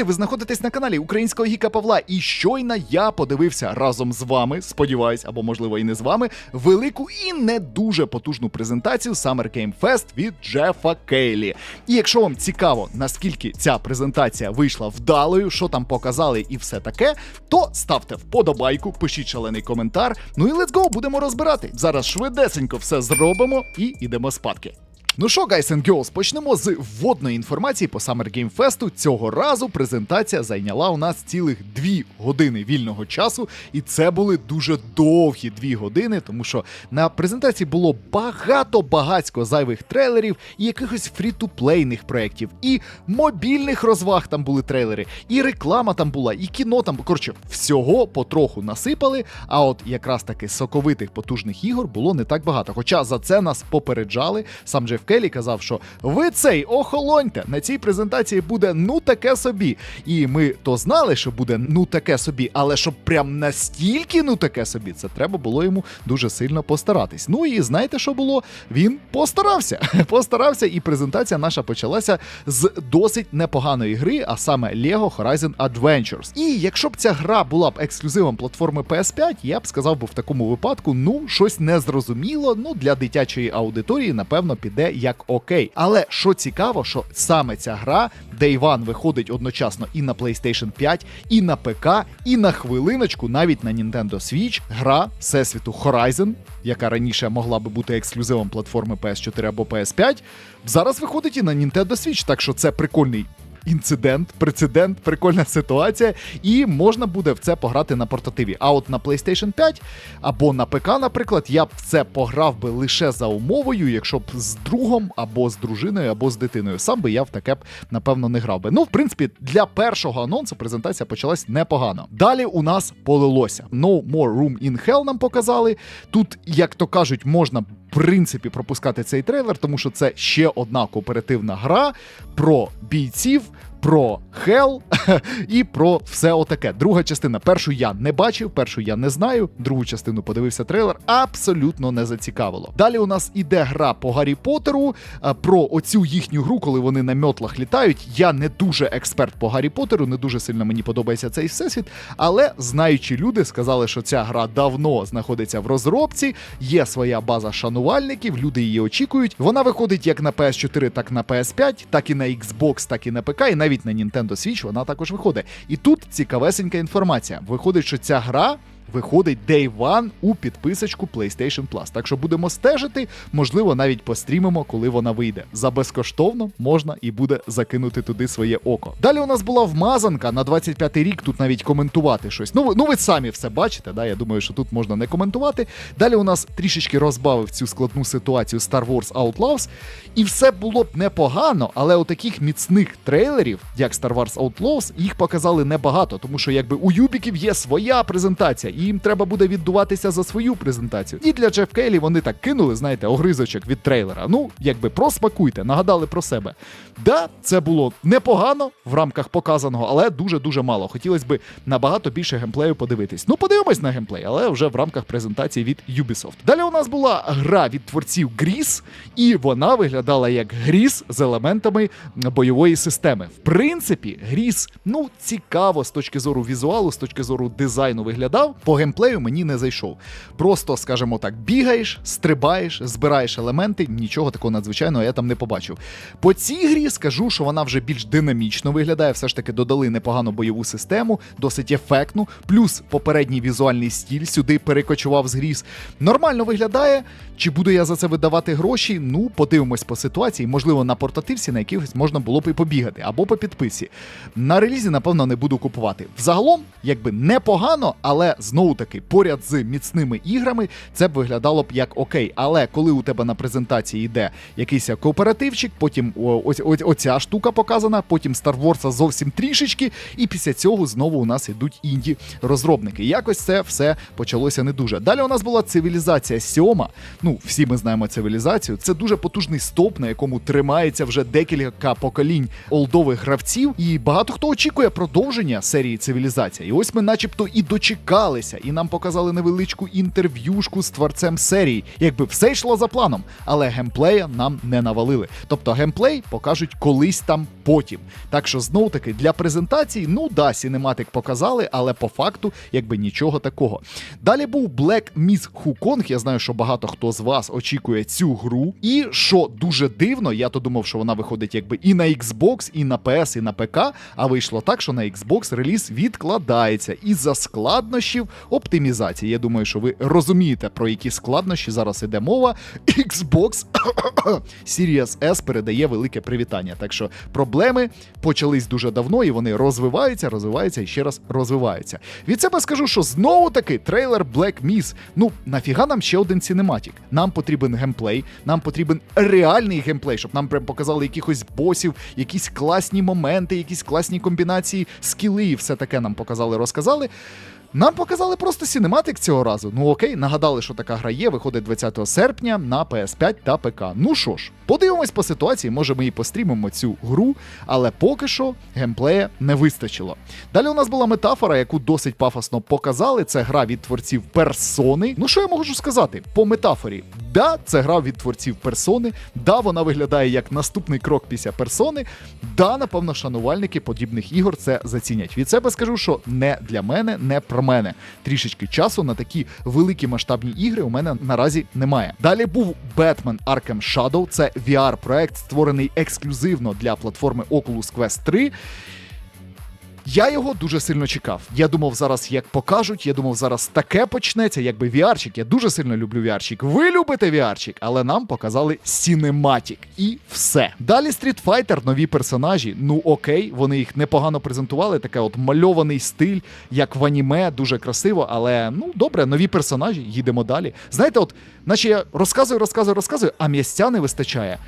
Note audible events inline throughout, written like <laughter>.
Друзі, ви знаходитесь на каналі Українського Гіка Павла, і щойно я подивився разом з вами, сподіваюсь, або можливо і не з вами, велику і не дуже потужну презентацію Summer Game Fest від Джефа Кейлі. І якщо вам цікаво, наскільки ця презентація вийшла вдалою, що там показали і все таке, то ставте вподобайку, пишіть шалений коментар. Ну і let's go, будемо розбирати. Зараз швидесенько все зробимо і йдемо спадки. Ну що, guys and girls, почнемо з вводної інформації по Summer Game Fest. Цього разу презентація зайняла у нас цілих дві години вільного часу, і це були дуже довгі дві години, тому що на презентації було багато багацько зайвих трейлерів і якихось фрі-ту-плейних проєктів, і мобільних розваг там були трейлери, і реклама там була, і кіно там. Коротше, всього потроху насипали. А от якраз таки соковитих потужних ігор було не так багато. Хоча за це нас попереджали. Сам Джеф Келлі казав, що ви цей охолоньте на цій презентації буде ну таке собі. І ми то знали, що буде ну таке собі, але щоб прям настільки ну таке собі, це треба було йому дуже сильно постаратись. Ну і знаєте, що було? Він постарався. <laughs> Постарався, і презентація наша почалася з досить непоганої гри, а саме Lego Horizon Adventures. І якщо б ця гра була б ексклюзивом платформи PS5, я б сказав би в такому випадку, ну щось незрозуміло. Ну для дитячої аудиторії, напевно, піде як окей. Але що цікаво, що саме ця гра Day One виходить одночасно і на PlayStation 5, і на ПК, і на хвилиночку, навіть на Nintendo Switch, гра Всесвіту Horizon, яка раніше могла би бути ексклюзивом платформи PS4 або PS5, зараз виходить і на Nintendo Switch, так що це прикольний. Інцидент, прецедент, прикольна ситуація, і можна буде в це пограти на портативі. А от на PlayStation 5 або на ПК, наприклад, я б в це пограв би лише за умовою, якщо б з другом або з дружиною, або з дитиною. Сам би я в таке б напевно не грав би. Ну, в принципі, для першого анонсу презентація почалась непогано. Далі у нас полилося. No More Room in Hell нам показали. Тут, як то кажуть, можна. Принципі, пропускати цей трейлер, тому що це ще одна кооперативна гра про бійців, про Хел <laughs> і про все отаке. Друга частина. Першу я не бачив, першу я не знаю. Другу частину подивився трейлер, абсолютно не зацікавило. Далі у нас іде гра по Гаррі Поттеру. Про оцю їхню гру, коли вони на мьотлах літають. Я не дуже експерт по Гаррі Поттеру, не дуже сильно мені подобається цей всесвіт. Але знаючі люди сказали, що ця гра давно знаходиться в розробці, є своя база шанувальників, люди її очікують. Вона виходить як на PS4, так на PS5, так і на Xbox, так і на ПК, і навіть на Nintendo Switch вона також виходить. І тут цікавесенька інформація. Виходить, що ця гра. Виходить Day One у підписочку PlayStation Plus. Так що будемо стежити, можливо, навіть пострімимо, коли вона вийде. За безкоштовно можна і буде закинути туди своє око. Далі у нас була вмазанка на 25-й рік. Тут навіть коментувати щось. Ну, ну ви самі все бачите. Да? Я думаю, що тут можна не коментувати. Далі у нас трішечки розбавив цю складну ситуацію Star Wars Outlaws. І все було б непогано, але у таких міцних трейлерів, як Star Wars Outlaws, їх показали небагато, тому що якби у Юбіків є своя презентація, і їм треба буде віддуватися за свою презентацію. І для Джеф Кейлі вони так кинули, знаєте, огризочок від трейлера. Ну, якби просмакуйте, нагадали про себе. Да, це було непогано в рамках показаного, але дуже-дуже мало. Хотілося б набагато більше геймплею подивитись. Ну, подивимось на геймплей, але вже в рамках презентації від Ubisoft. Далі у нас була гра від творців Гріс, і вона виглядала як Гріс з елементами бойової системи. В принципі, Гріс, ну, цікаво з точки зору візуалу, з точки зору дизайну виглядав. По геймплею мені не зайшов. Просто, скажімо так, бігаєш, стрибаєш, збираєш елементи, нічого такого надзвичайного я там не побачив. По цій грі скажу, що вона вже більш динамічно виглядає, все ж таки додали непогану бойову систему, досить ефектну, плюс попередній візуальний стіль сюди перекочував з гріз. Нормально виглядає. Чи буду я за це видавати гроші? Ну, подивимось по ситуації. Можливо, на портативці на якихось можна було б і побігати, або по підписі. На релізі, напевно, не буду купувати. Взагалом, якби непогано, але знову таки, поряд з міцними іграми, це б виглядало б як окей. Але коли у тебе на презентації йде якийсь кооперативчик, потім ось, оця штука показана, потім Star Wars зовсім трішечки, і після цього знову у нас ідуть інді розробники. Якось це все почалося не дуже. Далі у нас була цивілізація сьома. Ну, всі ми знаємо цивілізацію. Це дуже потужний стоп, на якому тримається вже декілька поколінь олдових гравців, і багато хто очікує продовження серії цивілізація. І ось ми, начебто, і дочекались зібралися і нам показали невеличку інтерв'юшку з творцем серії. Якби все йшло за планом, але геймплея нам не навалили. Тобто геймплей покажуть колись там потім. Так що знов таки для презентації, ну да, сінематик показали, але по факту якби нічого такого. Далі був Black Myth Wukong. Я знаю, що багато хто з вас очікує цю гру. І що дуже дивно, я то думав, що вона виходить якби і на Xbox, і на PS, і на ПК. А вийшло так, що на Xbox реліз відкладається із-за складнощів оптимізації. Я думаю, що ви розумієте, про які складнощі зараз іде мова. Xbox <coughs> Series S передає велике привітання. Так що проблеми почались дуже давно, і вони розвиваються, розвиваються і ще раз розвиваються. Від себе скажу, що знову таки трейлер Black Myth. Ну нафіга нам ще один цінематік. Нам потрібен геймплей, нам потрібен реальний геймплей, щоб нам прям показали якихось босів, якісь класні моменти, якісь класні комбінації, скіли і все таке нам показали, розказали. Нам показали просто сінематик цього разу. Ну окей, нагадали, що така гра є, виходить 20 серпня на PS5 та ПК. Ну що ж, подивимось по ситуації, може ми і пострімимо цю гру, але поки що геймплея не вистачило. Далі у нас була метафора, яку досить пафосно показали. Це гра від творців персони. Ну що я можу сказати? По метафорі, да, це гра від творців персони, да, вона виглядає як наступний крок після персони. Да, напевно, шанувальники подібних ігор це зацінять. Від себе скажу, що не для мене, не про мене. Трішечки часу на такі великі масштабні ігри у мене наразі немає. Далі був Batman Arkham Shadow. Це VR-проект, створений ексклюзивно для платформи Oculus Quest 3. Я його дуже сильно чекав. Я думав, зараз як покажуть, я думав, зараз таке почнеться, якби VR-чик. Я дуже сильно люблю VR-чик. Ви любите VR-чик, але нам показали Cinematic. І все. Далі Street Fighter, нові персонажі. Ну окей, вони їх непогано презентували. Таке от мальований стиль, як в аніме, дуже красиво, але ну добре, нові персонажі, їдемо далі. Знаєте, от, наче я розказую, розказую, розказую, а місця не вистачає.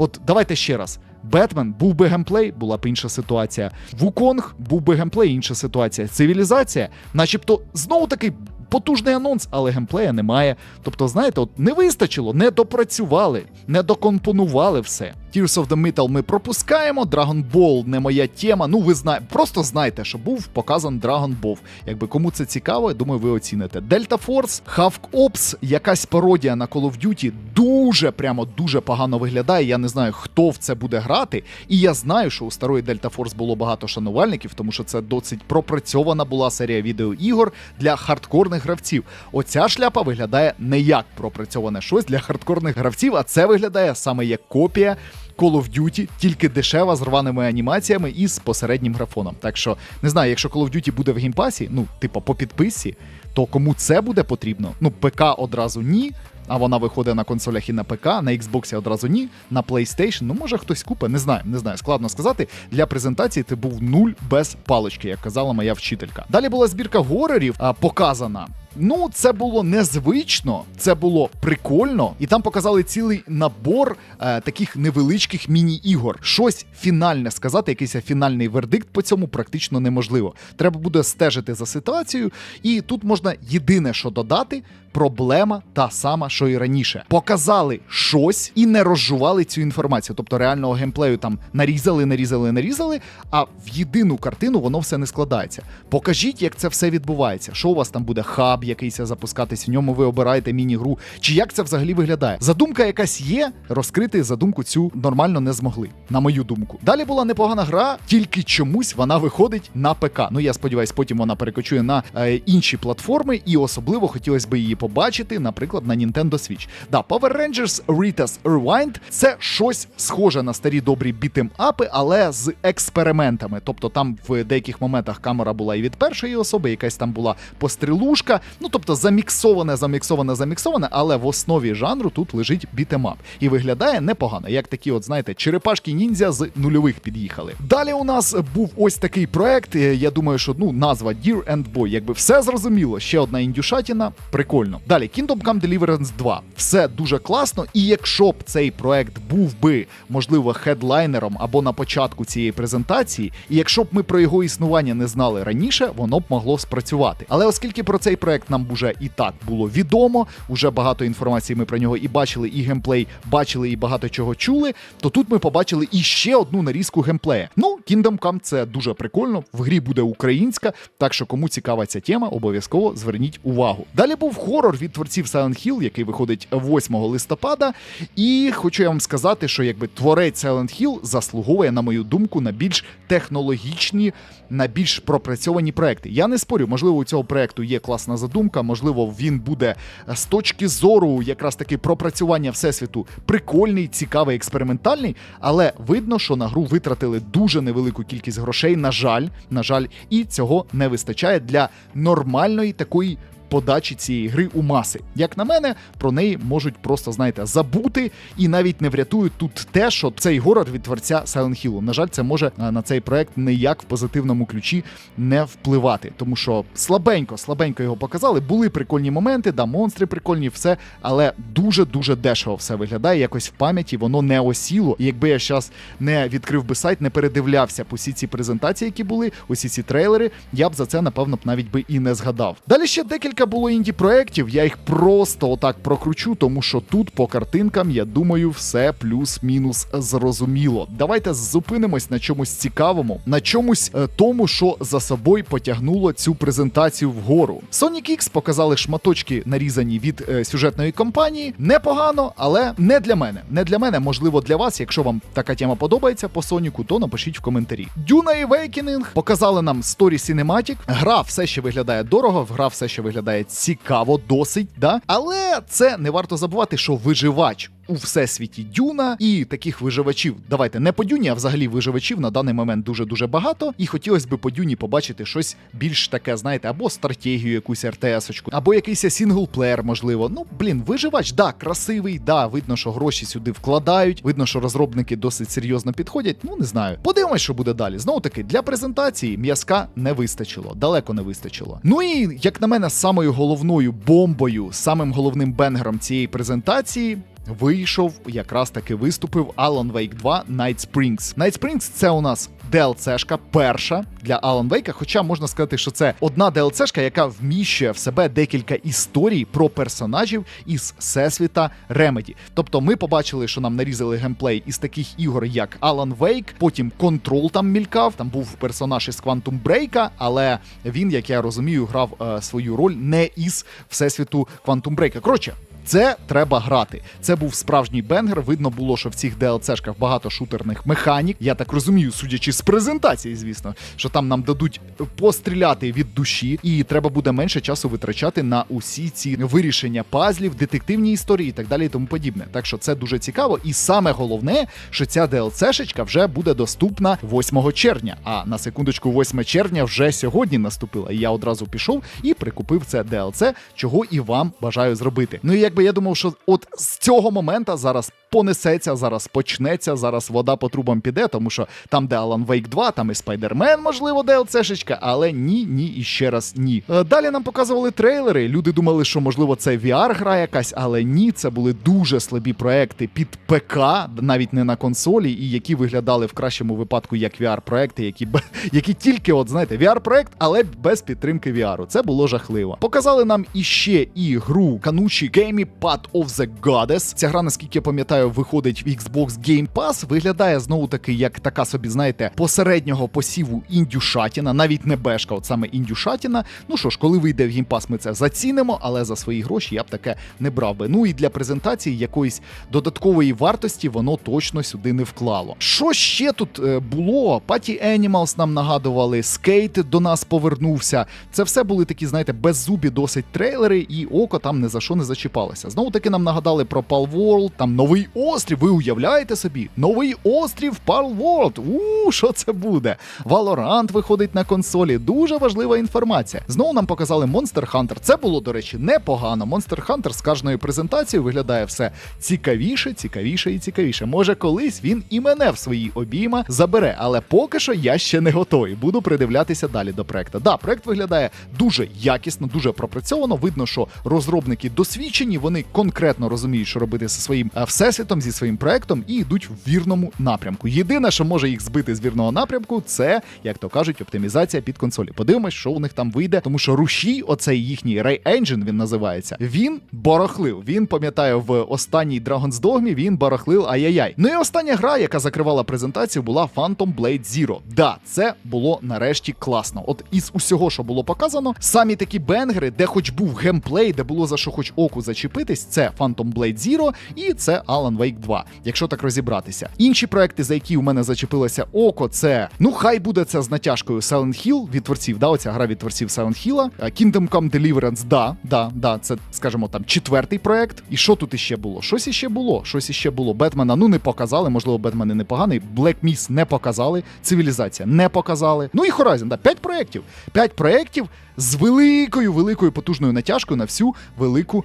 От давайте ще раз. Бетмен був би геймплей, була б інша ситуація. Вуконг був би геймплей, інша ситуація. Цивілізація, начебто, знову такий потужний анонс, але геймплея немає. Тобто, знаєте, от не вистачило, не допрацювали, не докомпонували все. Tears of the Metal ми пропускаємо. Dragon Ball не моя тема. Ну, ви знаєте, просто знайте, що був показан Dragon Ball. Якби кому це цікаво, я думаю, ви оціните. Delta Force, Half Ops, якась пародія на Call of Duty дуже прямо дуже погано виглядає. Я не знаю, хто в це буде грати. І я знаю, що у старої Delta Force було багато шанувальників, тому що це досить пропрацьована була серія відеоігор для хардкорних гравців. Оця шляпа виглядає не як пропрацьоване щось для хардкорних гравців, а це виглядає саме як копія. Call of Duty, тільки дешева з рваними анімаціями і з посереднім графоном. Так що не знаю, якщо Call of Duty буде в геймпасі, ну, типа по підписці, то кому це буде потрібно? Ну, ПК одразу ні. А вона виходить на консолях і на ПК, на Xbox одразу ні, на PlayStation. Ну, може хтось купить, не знаю, не знаю. Складно сказати. Для презентації ти був нуль без палички, як казала моя вчителька. Далі була збірка горорів показана. Ну, це було незвично, це було прикольно, і там показали цілий набор е, таких невеличких міні-ігор. Щось фінальне сказати, якийсь фінальний вердикт по цьому практично неможливо. Треба буде стежити за ситуацією, і тут можна єдине, що додати. Проблема та сама, що і раніше. Показали щось і не розжували цю інформацію. Тобто реального геймплею там нарізали, нарізали, нарізали, а в єдину картину воно все не складається. Покажіть, як це все відбувається. Що у вас там буде хаб якийсь запускатись, в ньому ви обираєте міні-гру, чи як це взагалі виглядає? Задумка якась є, розкрити задумку цю нормально не змогли, на мою думку. Далі була непогана гра, тільки чомусь вона виходить на ПК. Ну я сподіваюся, потім вона перекочує на е, інші платформи, і особливо хотілося б її побачити, наприклад, на Nintendo Switch. Да, Power Rangers Rita's Rewind — це щось схоже на старі добрі бітем-апи, але з експериментами. Тобто там в деяких моментах камера була і від першої особи, якась там була пострілушка. Ну тобто заміксоване, заміксоване, заміксоване, але в основі жанру тут лежить бітемап. І виглядає непогано, як такі, от знаєте, черепашки ніндзя з нульових під'їхали. Далі у нас був ось такий проект. е, Я думаю, що ну назва Dear and Boy, якби все зрозуміло. Ще одна індюшатіна. Прикольно. Прикольно. Далі Kingdom Come Deliverance 2. Все дуже класно. І якщо б цей проект був би, можливо, хедлайнером або на початку цієї презентації, і якщо б ми про його існування не знали раніше, воно б могло спрацювати. Але оскільки про цей проект нам уже і так було відомо, уже багато інформації ми про нього і бачили, і геймплей бачили, і багато чого чули, то тут ми побачили іще одну нарізку геймплея. Ну, Kingdom Come це дуже прикольно. В грі буде українська, так що кому цікава ця тема, обов'язково зверніть увагу. Далі був хорор від творців Silent Hill, який виходить 8 листопада. І хочу я вам сказати, що якби творець Silent Hill заслуговує, на мою думку, на більш технологічні, на більш пропрацьовані проекти. Я не спорю, можливо, у цього проекту є класна задумка, можливо, він буде з точки зору якраз таки пропрацювання всесвіту прикольний, цікавий, експериментальний, але видно, що на гру витратили дуже невелику кількість грошей. На жаль, на жаль, і цього не вистачає для нормальної такої. Подачі цієї гри у маси. Як на мене, про неї можуть просто, знаєте, забути і навіть не врятують тут те, що цей горор від творця Silent Hill. На жаль, це може е, на цей проект ніяк в позитивному ключі не впливати, тому що слабенько, слабенько його показали. Були прикольні моменти, да, монстри прикольні, все, але дуже дуже дешево все виглядає. Якось в пам'яті воно не осіло. І якби я зараз не відкрив би сайт, не передивлявся по всі ці презентації, які були, усі ці трейлери, я б за це напевно б навіть би і не згадав. Далі ще декілька було інді проєктів. Я їх просто отак прокручу, тому що тут по картинкам, я думаю, все плюс-мінус зрозуміло. Давайте зупинимось на чомусь цікавому, на чомусь е, тому, що за собою потягнуло цю презентацію вгору. Sonic X показали шматочки, нарізані від е, сюжетної кампанії. Непогано, але не для мене. Не для мене, можливо, для вас. Якщо вам така тема подобається по Соніку, то напишіть в коментарі. Duna Awakening показали нам Story Cinematic. Гра все ще виглядає дорого, гра все ще виглядає цікаво, досить, да. Але це не варто забувати, що виживач. У всесвіті Дюна і таких виживачів, давайте не по Дюні, а взагалі виживачів на даний момент дуже дуже багато. І хотілося б по Дюні побачити щось більш таке, знаєте, або стратегію, якусь РТС-очку, або якийсь сінглплеєр, можливо. Ну блін, виживач, да, красивий, да, видно, що гроші сюди вкладають. Видно, що розробники досить серйозно підходять. Ну не знаю. Подивимось, що буде далі. Знову таки, для презентації м'язка не вистачило, далеко не вистачило. Ну і як на мене, самою головною бомбою, самим головним бенгером цієї презентації. Вийшов, якраз таки виступив Alan Wake 2 Night Springs. Night Springs — це у нас DLC-шка перша для Alan Wake, хоча можна сказати, що це одна DLC-шка, яка вміщує в себе декілька історій про персонажів із всесвіта Remedy. Тобто ми побачили, що нам нарізали геймплей із таких ігор, як Alan Wake, потім Control там мількав, там був персонаж із Quantum Break, але він, як я розумію, грав е, свою роль не із всесвіту Quantum Break. Коротше, це треба грати. Це був справжній бенгер. Видно було, що в цих DLC-шках багато шутерних механік. Я так розумію, судячи з презентації, звісно, що там нам дадуть постріляти від душі, і треба буде менше часу витрачати на усі ці вирішення пазлів, детективні історії і так далі, і тому подібне. Так що це дуже цікаво. І саме головне, що ця DLC-шечка вже буде доступна 8 червня. А на секундочку, 8 червня вже сьогодні наступила. І я одразу пішов і прикупив це DLC, чого і вам бажаю зробити. Ну і якби я думав, що от з цього моменту зараз понесеться, зараз почнеться, зараз вода по трубам піде, тому що там, де Alan Wake 2, там і Spider-Man, можливо, DLC-шечка, але ні, ні і ще раз ні. Е, Далі нам показували трейлери. Люди думали, що можливо це VR-гра якась, але ні, це були дуже слабі проекти під ПК, навіть не на консолі, і які виглядали в кращому випадку як VR-проекти, які <laughs> які тільки, от знаєте, VR-проект, але без підтримки VR. Це було жахливо. Показали нам іще і гру Kanuchi Game Path of the Goddess. Ця гра, наскільки я пам'ятаю, виходить в Xbox Game Pass. Виглядає знову таки як така собі, знаєте, посереднього посіву індюшатіна, навіть не бешка, от саме індюшатіна. Ну що ж, коли вийде в Game Pass, ми це зацінимо, але за свої гроші я б таке не брав би. Ну і для презентації якоїсь додаткової вартості воно точно сюди не вклало. Що ще тут е, було? Паті Animals нам нагадували, скейт до нас повернувся. Це все були такі, знаєте, беззубі досить трейлери, і око там не за що не зачіпалося. Знову таки нам нагадали про Palworld, там новий острів. Ви уявляєте собі? Новий острів World. У, що це буде? Valorant виходить на консолі. Дуже важлива інформація. Знову нам показали Monster Hunter. Це було, до речі, непогано. Monster Hunter з кожною презентацією виглядає все цікавіше, цікавіше і цікавіше. Може, колись він і мене в свої обійма забере, але поки що я ще не готовий. Буду придивлятися далі до проекту. Да, проект виглядає дуже якісно, дуже пропрацьовано. Видно, що розробники досвідчені, вони конкретно розуміють, що робити зі своїм е, всесвітом, зі своїм проектом, і йдуть в вірному напрямку. Єдине, що може їх збити з вірного напрямку, це, як то кажуть, оптимізація під консолі. Подивимось, що у них там вийде, тому що рушій, оцей їхній Ray Engine, він називається. Він барахлив. Він пам'ятаю, в останній Dragon's Dogma він барахлив ай-яй-яй. Ну і остання гра, яка закривала презентацію, була Phantom Blade Zero. Да, це було нарешті класно. От із усього, що було показано, самі такі бенгери, де хоч був геймплей, де було за що хоч оку зачепитись, це Phantom Blade Zero і це Alan Wake 2, якщо так розібратися. Інші проекти, за які у мене зачепилося око, це ну хай буде це з натяжкою Silent Hill від творців. Да, оця гра від творців Silent Hill. Kingdom Come Deliverance, да, да, да, це скажімо там четвертий проект. І що тут іще було? Щось іще було. Щось іще було. Бетмена ну не показали. Можливо, Бетмен і непоганий. Black Miss не показали. Цивілізація не показали. Ну і Horizon, да, п'ять проєктів. П'ять проєктів з великою, великою потужною натяжкою на всю велику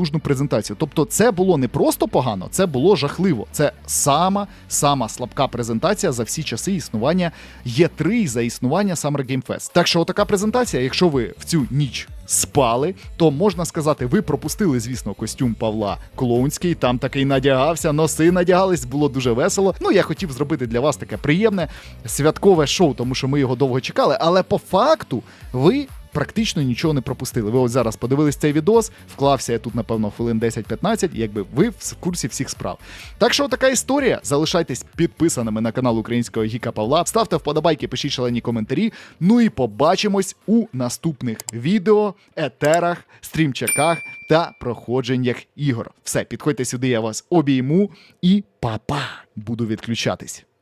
непотужну презентацію. Тобто, це було не просто погано, це було жахливо. Це сама сама слабка презентація за всі часи існування Є3 за існування Summer Game Fest. Так що, така презентація, якщо ви в цю ніч спали, то можна сказати, ви пропустили, звісно, костюм Павла Клоунський. Там такий надягався, носи надягались, було дуже весело. Ну, я хотів зробити для вас таке приємне святкове шоу, тому що ми його довго чекали. Але по факту ви. Практично нічого не пропустили. Ви от зараз подивились цей відос, вклався я тут, напевно, хвилин 10-15, якби ви в курсі всіх справ. Так що така історія. Залишайтесь підписаними на канал українського Гіка Павла. Ставте вподобайки, пишіть шалені коментарі. Ну і побачимось у наступних відео, етерах, стрімчаках та проходженнях ігор. Все, підходьте сюди, я вас обійму і па-па! Буду відключатись.